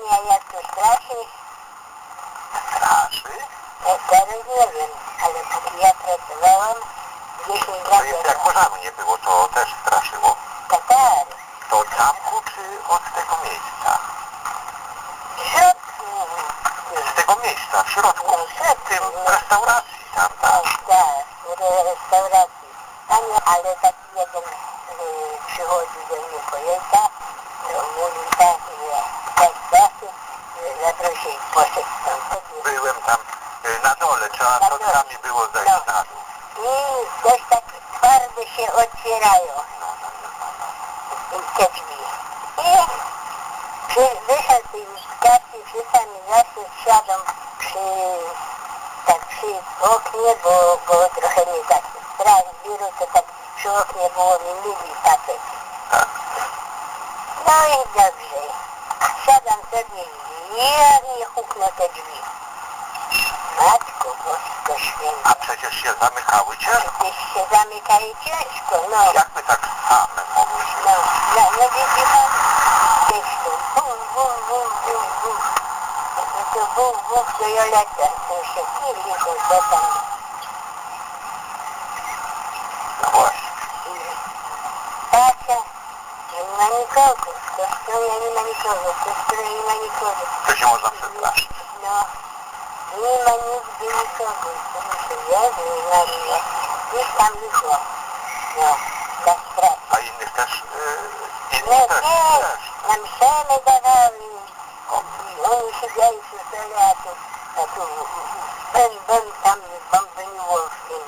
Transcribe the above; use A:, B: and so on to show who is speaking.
A: Ania jak to straszy,
B: Straszy?
A: to teraz nie wiem, ale póki ja pracowałam 10
B: To
A: lat
B: jest jak pożaru nie było, to też straszyło.
A: w Katar,
B: To od zamku czy od tego miejsca?
A: w środku,
B: Z tego miejsca, w środku,
A: no w
B: tym
A: no,
B: restauracji tam,
A: no,
B: tak?
A: tak, w restauracji. Tam, ale taki jeden y, przychodził do mnie kolega, to mówił tak, że tak czasu, że zaprosił, poszedł stąd.
B: Byłem tam y, na dole, trzeba
A: Na
B: sami było zejść
A: No.
B: na dół.
A: I coś tak twarde się otwierają. Te drzwi. I przy, wyszedł tej łuskacji, przyszedł i zawsze siadam przy, tak przy oknie, bo, bo trochę mnie tak strach biuro, to tak przy oknie było mi mili patrzeć.
B: Tak.
A: No i dobrze. Siadam sobie i jak nie huknę te drzwi. Matko Bosko Święta.
B: A przecież się zamykały ciężko.
A: Przecież się zamykają ciężko, no.
B: Jak my tak same mogłyśmy?
A: No, no, no widzi pan, gdzieś tu, bum, bum, bum, bum, bum. No to bum, bum, to Joleta, to się bo to tam,
B: No właśnie.
A: patrzę, nie ma nikogo, to stroje nie ma nikogo, to stroje nie ma nikogo.
B: To się można przestraszyć.
A: No, nie ma nigdy nikogo, to myślę, Jezu Maria, gdzieś tam wyszło, no, tak strasznie.
B: A innych też, y,
A: No
B: innych też,
A: nie,
B: też.
A: nam szemy dawały. I oni siedzieli przy stole, a tu, a tu bem, bem tam bombeniło w tym